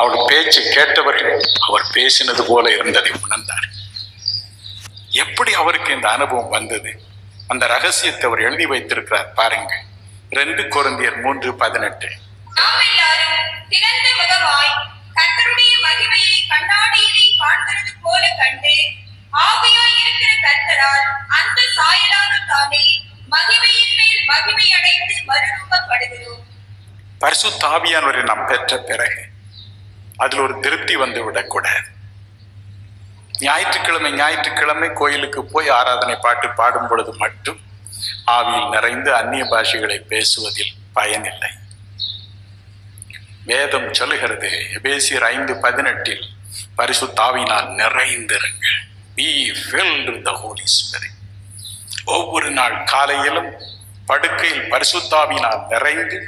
அவள் பேச்சு கேட்டவர்கள் அவர் பேசினது போல இருந்ததை உணர்ந்தார் எப்படி அவருக்கு இந்த அனுபவம் வந்தது? அந்த ரகசியத்தை அவர் எழுதி வைத்திருக்கிறார் பாருங்க ரெண்டு கொரிந்தியர் மூன்று பதினெட்டு. நாம் எல்லாரும் திறந்த முகமாய் கர்த்தருடைய மகிமையை கண்ணாடியிலே காண்கிறது போல கண்டு ஆவியாய் இருக்கிற கர்த்தரால் அந்த சாயலான தானே மகிமையின் மேல் மகிமை அடைந்து மறுரூபப்படுகிறோம். பரிசுத்த ஆவியானவரை நாம் பெற்ற பிறகு அதில் ஒரு திருப்தி வந்து விடக்கூடாது. ஞாயிற்றுக்கிழமை ஞாயிற்றுக்கிழமை கோயிலுக்கு போய் ஆராதனை பாட்டு பாடும் பொழுது மட்டும் ஆவியில் நிறைந்து அந்நிய பாஷைகளை பேசுவதில் பயனில்லை. வேதம் சொல்லுகிறது எபேசியர் ஐந்து பதினெட்டில் பரிசுத்தாவினால் நிறைந்திருங்க. பி filled with ஒவ்வொரு நாள் காலையிலும் படுக்கையில் பரிசுத்தாவினால் நிறைந்து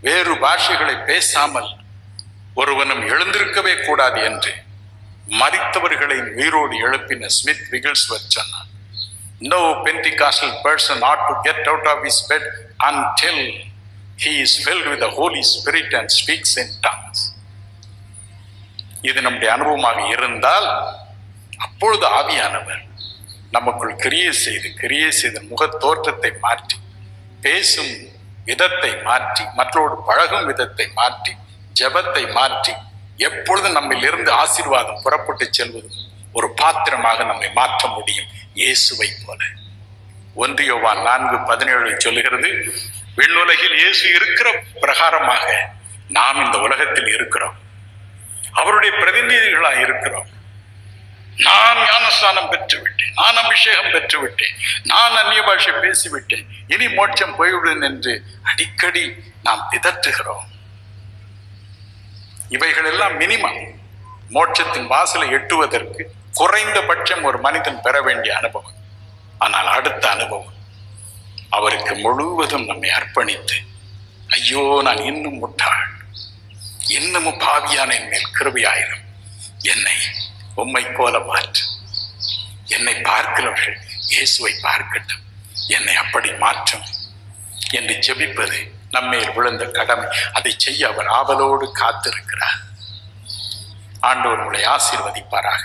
வேறு பாஷைகளை பேசாமல் ஒருவனும் எழுந்திருக்கவே கூடாது என்று மறித்தவர்களை உயிரோடு எழுப்பின ஸ்மித் விகில்ஸ்வர் சொன்னார் no Pentecostal person ought to get out of his bed until he is filled with the holy Spirit and speaks in tongues. இது நம்முடைய அனுபவமாக இருந்தால் அப்பொழுது ஆவியானவர் நமக்குள் கிரியை செய்து கிரியை செய்து முகத் தோற்றத்தை மாற்றி பேசும் விதத்தை மாற்றி மற்றோடு பழகும் விதத்தை மாற்றி ஜெபத்தை மாற்றி எப்பொழுதும் நம்மிலிருந்து ஆசீர்வாதம் புறப்பட்டு செல்வது ஒரு பாத்திரமாக நம்மை மாற்ற முடியும் இயேசுவை போல. ஒன்று யோவான் நான்கு பதினேழு சொல்லுகிறது விண்ணுலகில் இயேசு இருக்கிற பிரகாரமாக நாம் இந்த உலகத்தில் இருக்கிறோம். அவருடைய பிரதிநிதிகளாக இருக்கிறோம். நான் ஞானஸ்தானம் பெற்று விட்டேன் நான் அபிஷேகம் பெற்றுவிட்டேன் நான் அந்நிய பாஷை பேசிவிட்டேன். இனி மோட்சம் போய்விடும் என்று அடிக்கடி நாம் பிதற்றுகிறோம் இவைகள் எல்லாம் மினிமம் மோட்சத்தின் வாசலை எட்டுவதற்கு குறைந்தபட்சம் ஒரு மனிதன் பெற வேண்டிய அனுபவம். ஆனால் அடுத்த அனுபவம் அவருக்கு முழுவதும் நம்மை அர்ப்பணித்து ஐயோ நான் இன்னும் முட்டாள். இன்னமும் பாவியான என் மேல் கிருபியாயிரும். என்னை உம்மை போல மாற்று. என்னை பார்க்கிறவர்கள் இயேசுவை பார்க்கட்டும். என்னை அப்படி மாற்றும். என்று ஜெபிப்பது நம்மேல் விழுந்த கடமை. அதை செய்ய அவர் ஆவலோடு காத்திருக்கிறார். ஆண்டவர் உங்களை ஆசீர்வதிப்பாராக.